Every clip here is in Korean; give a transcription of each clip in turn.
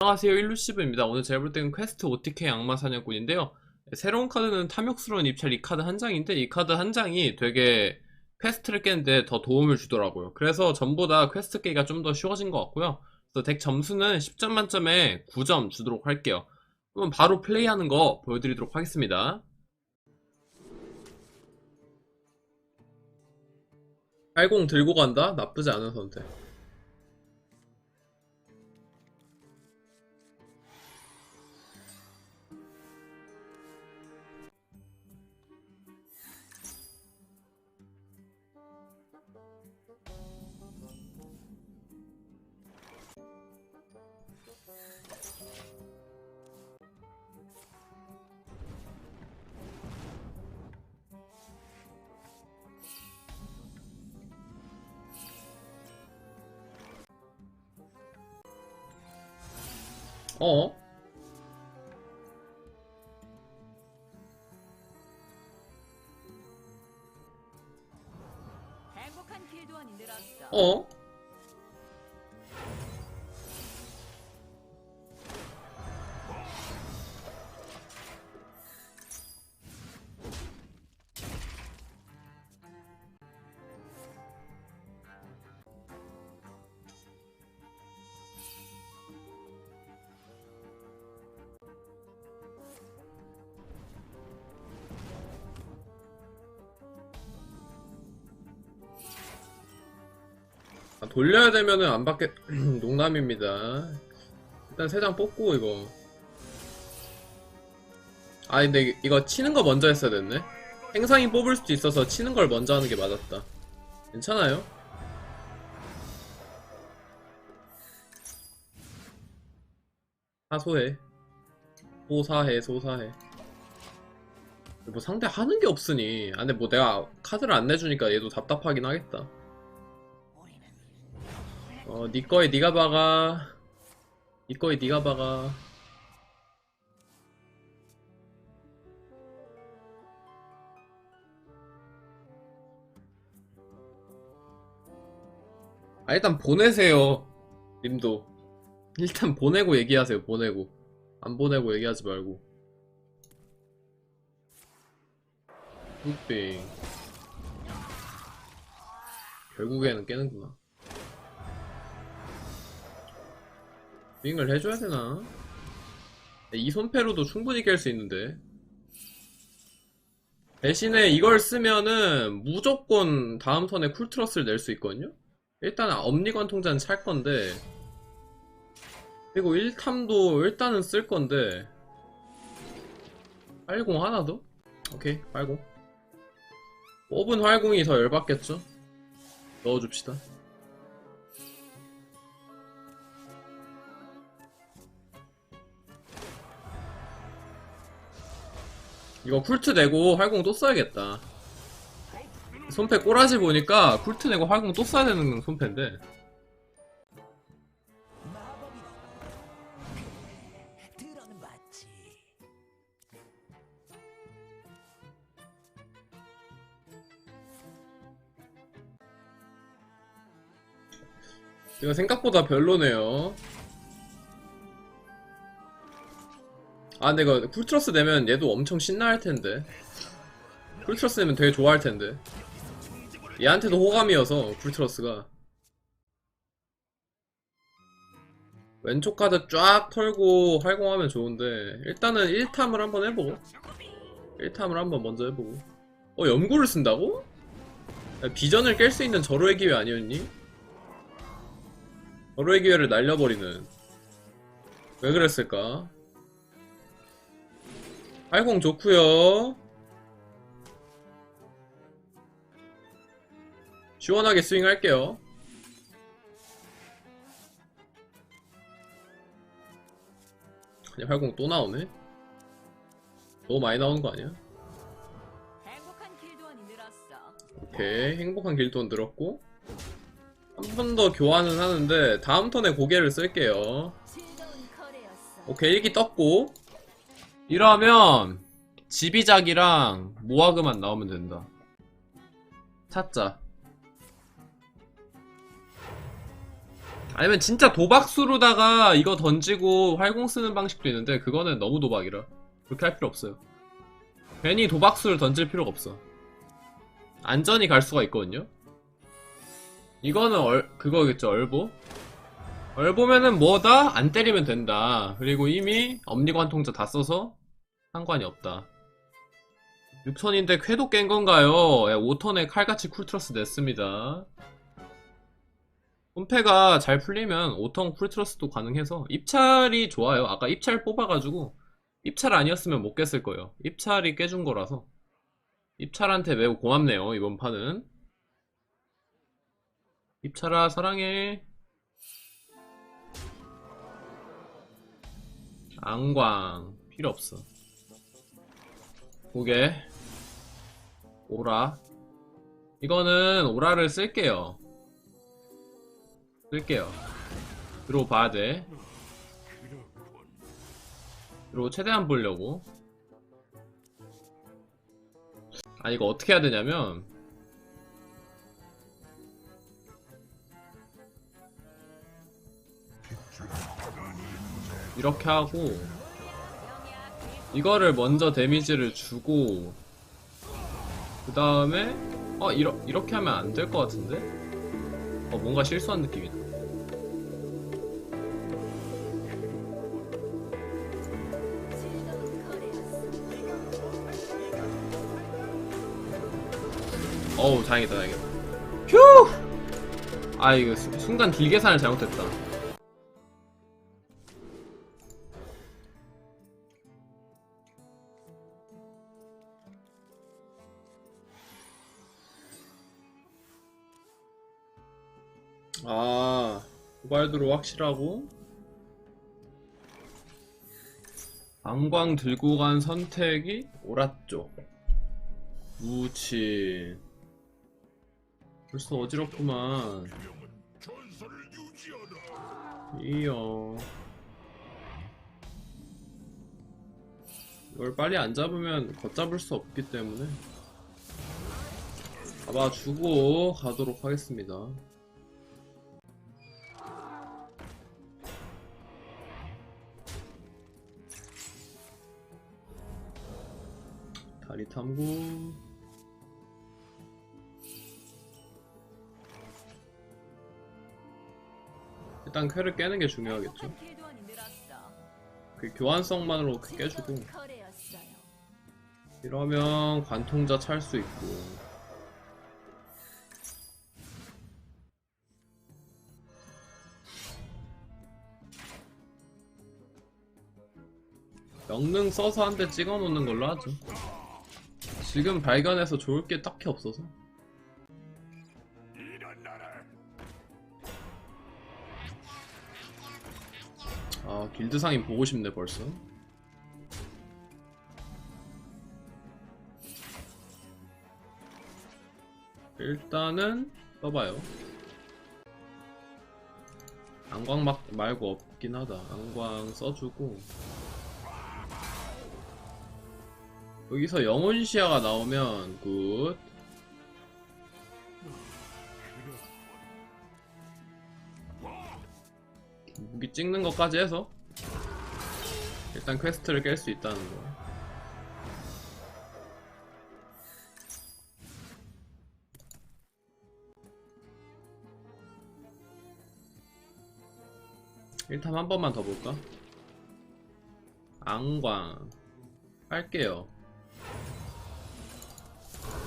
안녕하세요. 일루시브입니다. 오늘 제가 볼 때는 퀘스트 OTK 악마 사냥꾼인데요. 새로운 카드는 탐욕스러운 입찰 이 카드 한 장인데 이 카드 한 장이 되게 퀘스트를 깨는데 더 도움을 주더라고요. 그래서 전보다 퀘스트 깨기가 좀 더 쉬워진 것 같고요. 그래서 덱 점수는 10점 만점에 9점 주도록 할게요. 그럼 바로 플레이하는 거 보여드리도록 하겠습니다. 80 들고 간다? 나쁘지 않은 선택 어? 늘었어. 돌려야 되면은 안 받겠 농담입니다. 일단 세 장 뽑고 이거. 아 근데 이거 치는 거 먼저 했어야 됐네? 행상이 뽑을 수도 있어서 치는 걸 먼저 하는 게 맞았다. 괜찮아요? 사소해. 소사해 소사해. 뭐 상대 하는 게 없으니. 아 근데 뭐 내가 카드를 안 내주니까 얘도 답답하긴 하겠다 어, 니 거에 니가 박아. 니 거에 니가 박아. 아, 일단 보내세요. 님도. 일단 보내고 얘기하세요, 보내고. 안 보내고 얘기하지 말고. 굿빙. 결국에는 깨는구나. 윙을 해줘야 되나? 이 손패로도 충분히 깰 수 있는데 대신에 이걸 쓰면은 무조건 다음 턴에 쿨트러스를 낼 수 있거든요? 일단 엄니관 통자는 찰 건데 그리고 1탐도 일단은 쓸 건데 80 하나 더? 오케이 80 뽑은 활공이 더 열받겠죠? 넣어줍시다 이거 쿨트 내고 활공 또 써야겠다. 손패 꼬라지 보니까 쿨트 내고 활공 또 써야 되는 손패인데. 이거 생각보다 별로네요. 아, 근데 이거 쿨트러스 내면 얘도 엄청 신나할 텐데. 쿨트러스 내면 되게 좋아할 텐데. 얘한테도 호감이어서 쿨트러스가. 왼쪽 카드 쫙 털고 활공하면 좋은데 일단은 1탐을 한번 해보고 1탐을 한번 먼저 해보고 어 염구를 쓴다고? 야, 비전을 깰 수 있는 절호의 기회 아니었니? 절호의 기회를 날려버리는 왜 그랬을까? 활공 좋구요. 시원하게 스윙할게요. 아니 활공 또 나오네? 너무 많이 나오는 거 아니야? 오케이. 행복한 길돈 들었고. 한 번 더 교환은 하는데 다음 턴에 고개를 쓸게요. 오케이. 일기 떴고 이러면 지비작이랑 모아그만 나오면 된다. 찾자. 아니면 진짜 도박수로다가 이거 던지고 활공 쓰는 방식도 있는데 그거는 너무 도박이라. 그렇게 할 필요 없어요. 괜히 도박수를 던질 필요가 없어. 안전히 갈 수가 있거든요. 이거는 얼, 그거겠죠 얼보? 얼보면은 뭐다? 안 때리면 된다. 그리고 이미 엄니관 통자 다 써서 상관이 없다 6턴인데 쾌도 깬 건가요? 5턴에 칼같이 쿨트러스 냈습니다 홈패가 잘 풀리면 5턴 쿨트러스도 가능해서 입찰이 좋아요. 아까 입찰 뽑아가지고 입찰 아니었으면 못 깼을 거예요. 입찰이 깨준 거라서 입찰한테 매우 고맙네요. 이번 판은 입찰아 사랑해. 앙광 필요 없어. 고개 오라 이거는 오라를 쓸게요. 쓸게요. 들어봐야 돼. 그리고 최대한 보려고. 아, 이거 어떻게 해야 되냐면. 이렇게 하고, 이거를 먼저 데미지를 주고, 그 다음에, 어, 이러, 이렇게 하면 안 될 것 같은데? 어, 뭔가 실수한 느낌이다. 어우 다행이다 다행이다 휴! 아 이거 수- 순간 딜 계산을 잘못했다 아. 고발도로 확실하고 방광 들고 간 선택이 옳았죠 무친 벌써 어지럽구만. 이요 이걸 빨리 안 잡으면 걷잡을 수 없기 때문에. 잡아주고 가도록 하겠습니다 탐구 일단 쾌를 깨는 게 중요하겠죠. 그 교환성만으로 그 깨주고. 이러면 관통자 찰 수 있고 명능 써서 한 대 찍어 놓는 걸로 하죠. 지금 발견해서 좋을 게 딱히 없어서. 아, 길드 상인 보고 싶네 벌써. 일단은 써봐요. 안광 막 말고 없긴 하다. 안광 써주고 여기서 영혼 시야가 나오면 굿. 무기 찍는 것까지 해서 일단 퀘스트를 깰 수 있다는 거. 일단 한 번만 더 볼까? 앙광 할게요.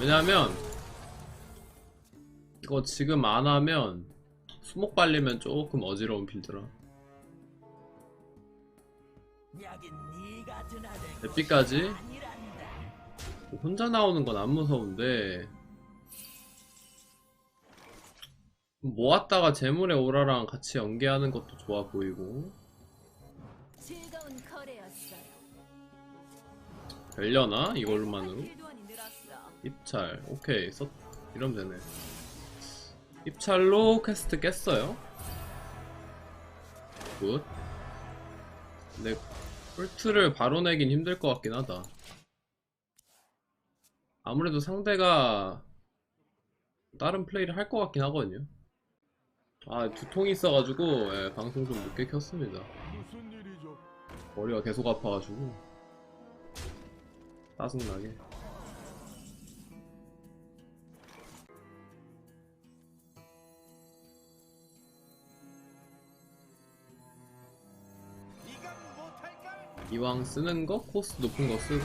왜냐면 이거 지금 안 하면 수목 발리면 조금 어지러운 아니란다. 뭐 혼자 나오는 건 안 무서운데 모았다가 재물의 오라랑 같이 연계하는 것도 좋아 보이고. 되려나 이걸로만으로. 입찰. 오케이. 써 이러면 되네. 입찰로 퀘스트 깼어요. 굿. 근데 꿀트를 바로 내긴 힘들 것 같긴 하다. 아무래도 상대가 다른 플레이를 할 것 같긴 하거든요. 아 두통이 있어가지고 예, 방송 좀 늦게 켰습니다? 머리가 계속 아파가지고. 짜증나게 이왕 쓰는 거 코스 높은 거 쓰고.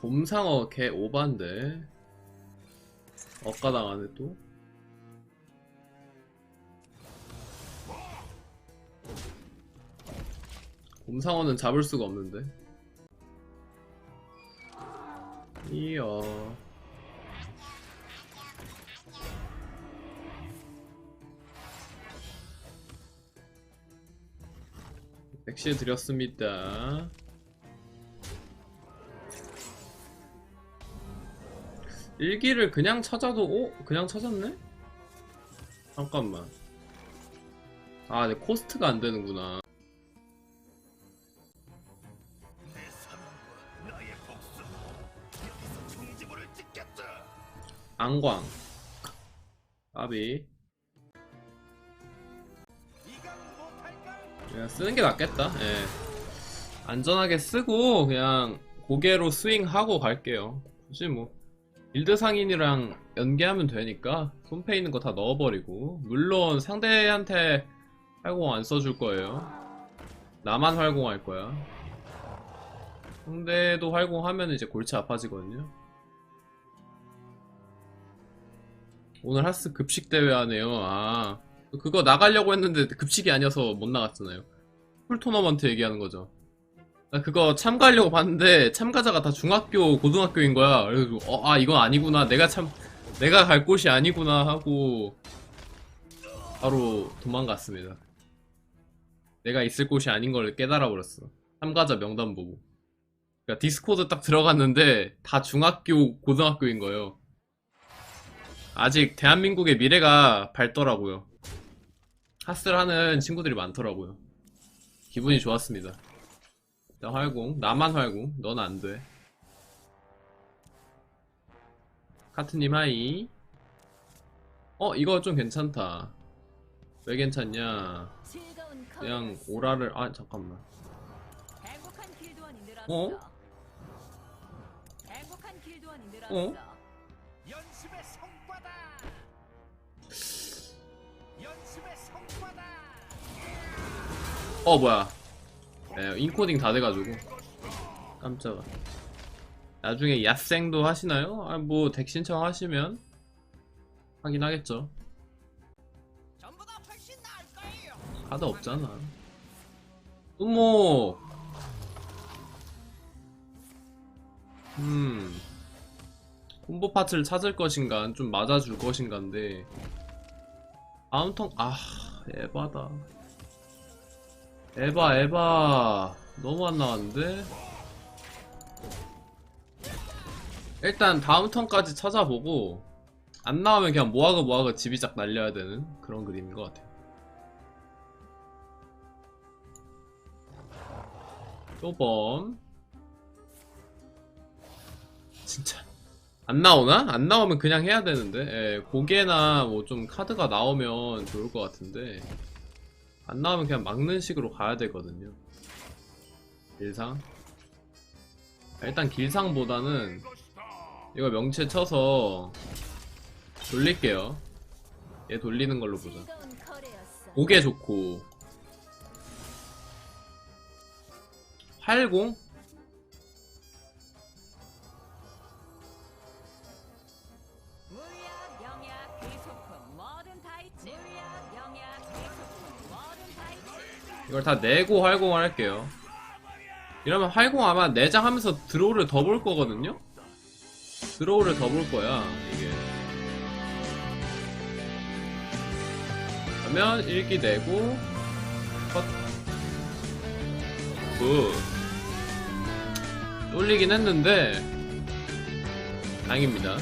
곰상어 개 오반데. 엇가당하네 또. 곰상어는 잡을 수가 없는데. 이야 낚시해 드렸습니다. 일기를 그냥 찾아도 오 그냥 찾았네? 잠깐만. 아, 내 코스트가 안 되는구나. 내 사명과 나의 복수 여기서 종지부를 찍겠다. 안광. 아비. 그냥 쓰는 게 낫겠다. 예. 안전하게 쓰고 그냥 고개로 스윙하고 갈게요. 굳이 뭐 빌드 상인이랑 연계하면 되니까 손패 있는 거 다 넣어버리고 물론 상대한테 활공 안 써줄 거예요. 나만 활공할 거야. 상대도 활공하면 이제 골치 아파지거든요. 오늘 하스 급식 대회 하네요. 아 그거 나가려고 했는데 급식이 아니어서 못 나갔잖아요. 풀 토너먼트 얘기하는 거죠. 나 그거 참가하려고 봤는데 참가자가 다 중학교, 고등학교인 거야. 그래서 어, 아 이건 아니구나. 내가 참 내가 갈 곳이 아니구나 하고 바로 도망갔습니다. 내가 있을 곳이 아닌 걸 깨달아 버렸어. 참가자 명단 보고. 그러니까 디스코드 딱 들어갔는데 다 중학교, 고등학교인 거예요. 아직 대한민국의 미래가 밝더라고요. 하스를 하는 친구들이 많더라고요. 기분이 좋았습니다. 나 활공, 나만 활공, 넌 안 돼. 카트님 하이. 어, 이거 좀 괜찮다. 왜 괜찮냐? 그냥. 오라를, 아, 잠깐만. 늘었어. 어? 어, 뭐야. 네, 인코딩 다 돼가지고. 깜짝아. 나중에 야생도 하시나요? 아, 뭐, 덱 신청하시면 하긴 하겠죠. 카드 없잖아. 음모. 음. 콤보 파츠를 찾을 것인가, 좀 맞아줄 것인가인데. 다음 턴, 아, 에바다. 에바, 에바. 너무 안 나왔는데? 일단 다음 턴까지 찾아보고, 안 나오면 그냥 모아가 모아가 지비작 날려야 되는 그런 그림인 것 같아요. 또범 진짜 안 나오나? 안 나오면 그냥 해야 되는데 예, 고개나 뭐 좀 카드가 나오면 좋을 것 같은데 안 나오면 그냥 막는 식으로 가야 되거든요. 길상. 일단 길상보다는 이거 명체 쳐서 돌릴게요. 얘 돌리는 걸로 보자. 고게 좋고. 80? 이걸 다 내고 활공을 할게요. 이러면 활공 아마 내장하면서 드로우를 더 볼 거거든요? 드로우를 더 볼 거야, 이게. 그러면 1기 내고, 컷. 굿. 쫄리긴 했는데, 다행입니다.